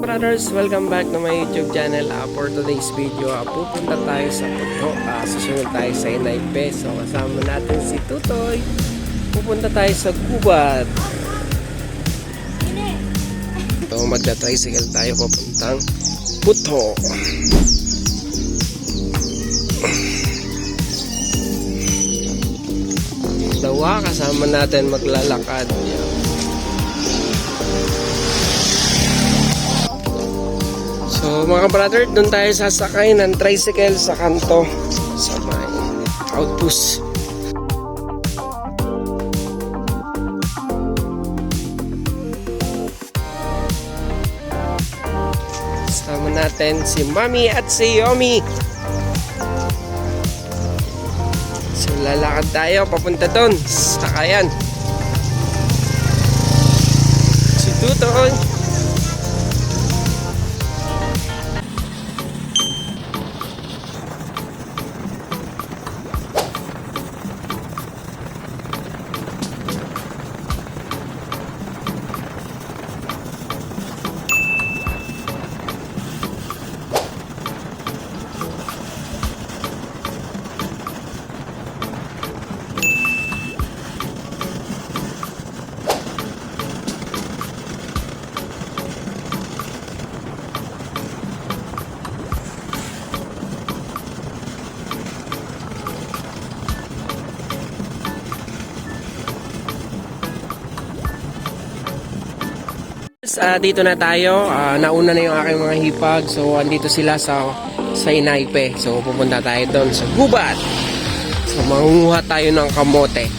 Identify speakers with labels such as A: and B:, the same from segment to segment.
A: brothers, welcome back to my YouTube channel. Ah, for today's video, ah, pupunta tayo sa Puto. Ah, susunod tayo sa Inaype. So kasama natin si Tutoy. Pupunta tayo sa Gubat. So magta-tricycle tayo papuntang Puto. Dawa, kasama natin maglalakad. Yan. So mga brother, doon tayo sasakay ng tricycle sa kanto sa may outpost. Kasama natin si Mami at si Yomi. So lalakad tayo papunta doon. Sakayan. Si Tutoy. Ah, dito na tayo. Ah, nauna na yung aking mga hipag. So, andito sila sa sa Inaype. So, pupunta tayo doon sa Gubat. So, mangunguha tayo ng kamote.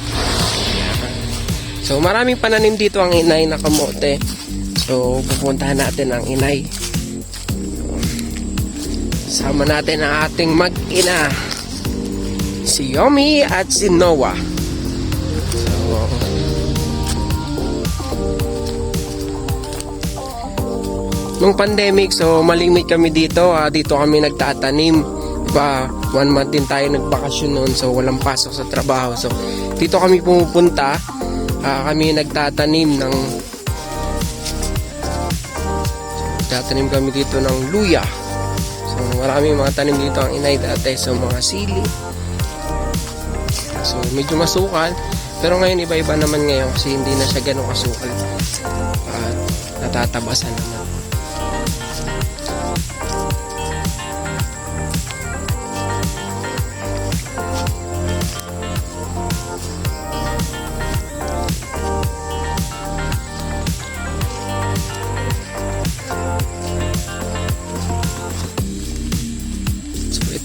A: So, maraming pananim dito ang inay na kamote. So, pupuntahan natin ang inay. Sama natin ang ating mag-ina. Si Yomi at si Noah. Nung pandemic, so malimit kami dito. ah, dito kami nagtatanim. Diba, one month din tayo nagbakasyon noon. So, walang pasok sa trabaho. So, dito kami pumupunta. ah, kami nagtatanim ng Nagtatanim kami dito ng luya. So, marami mga tanim dito ang inay dati. So, mga sili. So, medyo masukal. Pero ngayon, iba-iba naman ngayon kasi hindi na siya ganun kasukal. At natatabasan naman.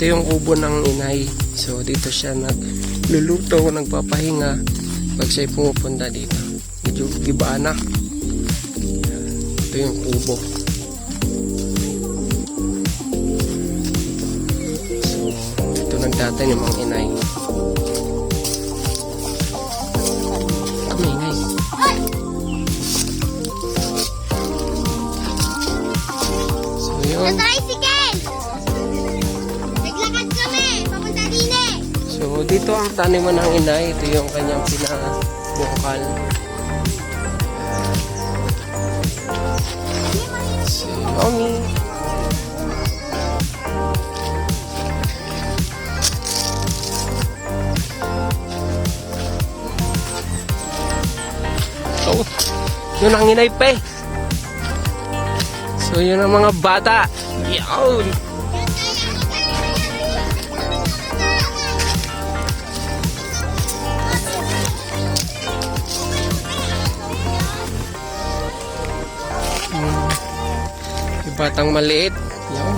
A: Ito yung kubo ng inay. So, dito siya nagluluto, nagpapahinga pag siya'y pumupunta dito. Medyo iba na. Ito yung kubo. So, ito nagtatanim ang inay. Kami inay. Dito ang taniman ng inay. Ito yung kanyang pinabukal. Si Omi. Oh, yun ang inay pe. So, yun ang mga bata. Yun. Batang maliit. Yan.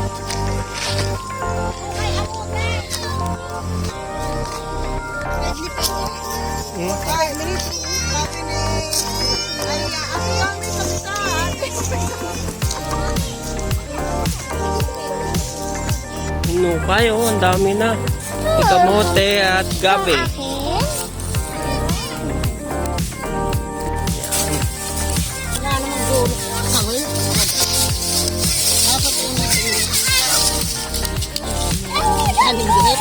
A: Hinukay, oh, ang dami na. Kamote at gabi.
B: Daming gihit.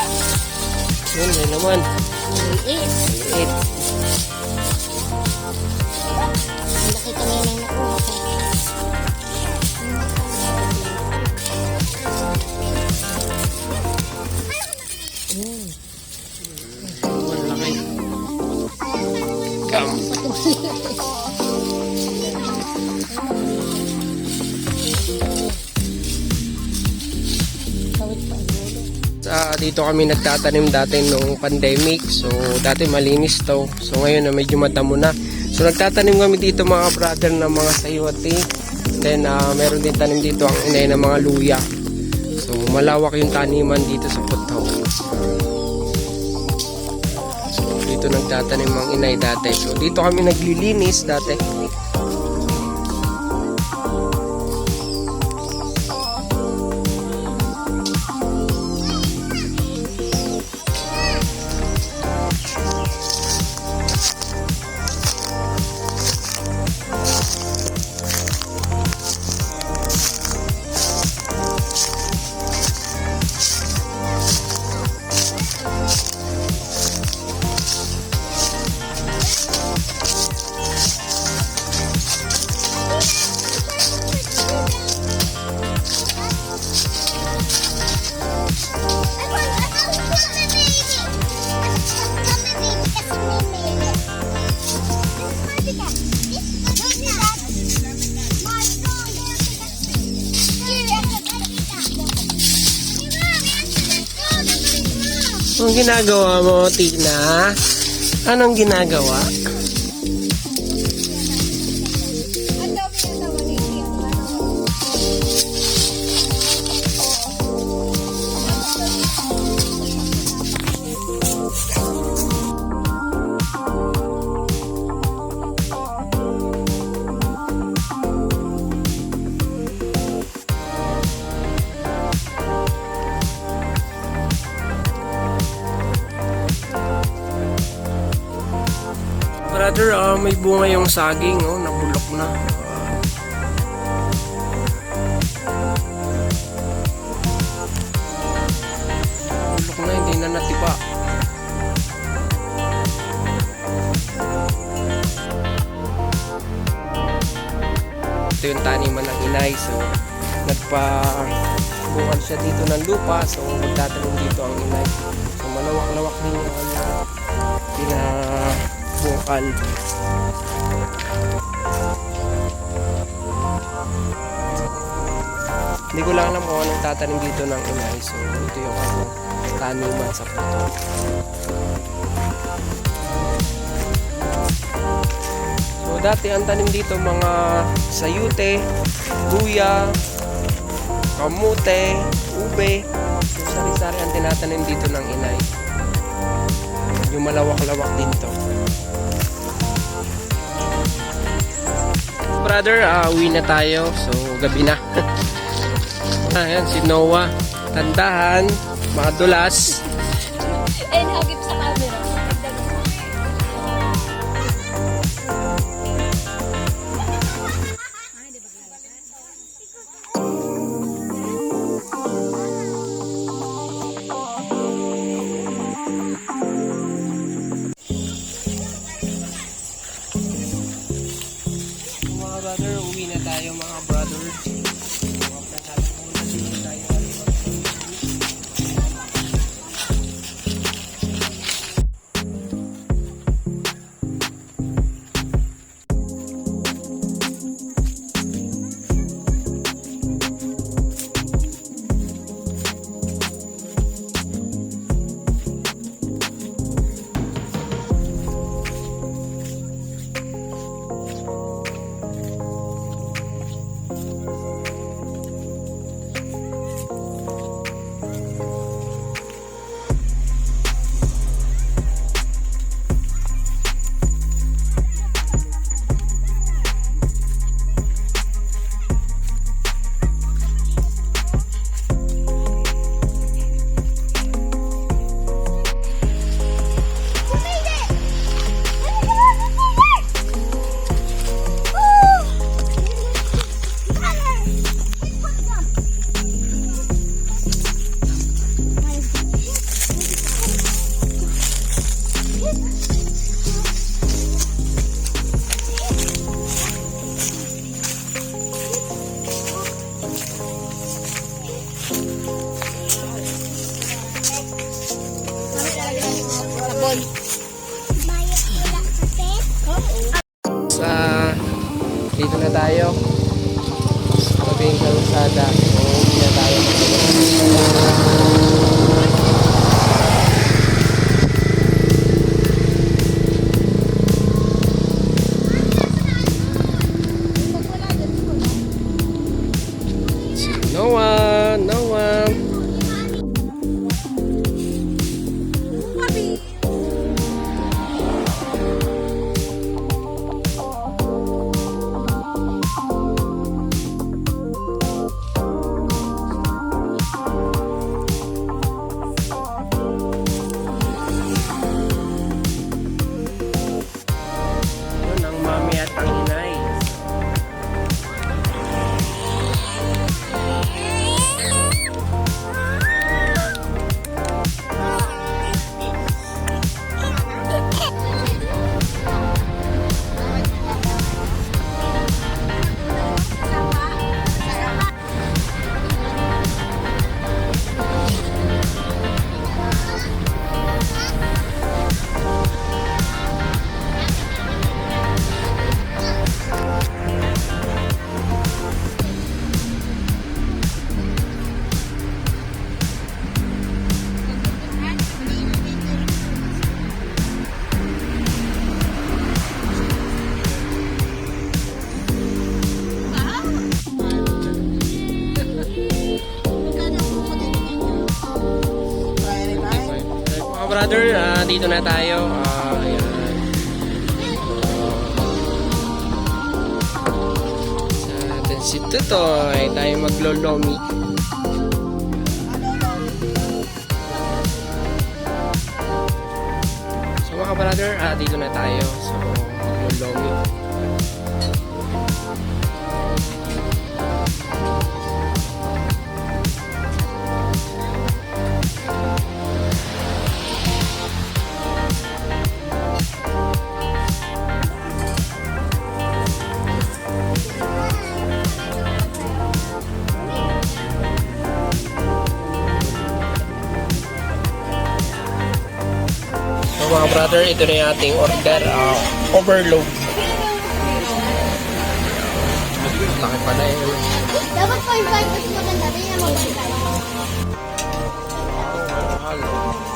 A: Yun, may naman.
B: Maliit.
A: Maliit.
B: Ang laki kami nang
A: dito kami nagtatanim dati nung pandemic. So, dati malinis to. So, ngayon na medyo madamo na. So, nagtatanim kami dito mga brother ng mga sayote. Then, ah, meron din tanim dito ang inay ng mga luya. So, malawak yung taniman dito sa Puthaw. So, dito nagtatanim ang inay dati. So, dito kami naglilinis dati. Ginagawa mo, Tina? Anong ginagawa? Brother, ah, may bunga yung saging, oh, nabulok na. Ah. Bulok na, hindi na natiba. Ito yung taniman ng inay, so nagpa bungal siya dito ng lupa, so magtatanim dito ang inay. So malawak-lawak din yung kanya pinabukal. Hindi ko lang alam kung anong tatanim dito ng inay. So, ito yung ano, taniman sa puto. So, dati ang tanim dito mga sayute, luya, kamute, ube. So, sari-sari ang tinatanim dito ng inay. Yung malawak-lawak din to. Brother, ah, uwi na tayo. So, gabi na. Ayan, si Noah. Tandahan, mga dulas.
C: And hagip sa camera.
A: Brother, ah, dito na tayo. Ah, ayan. Sa atin si Tutoy, tayo maglolomi. So mga brother, ah, dito na tayo. So, maglolomi. brother, ito na yung ating order uh, overload. Laki pa eh. na yun. Dapat 0.5 kasi maganda rin yung mabalik. Hello.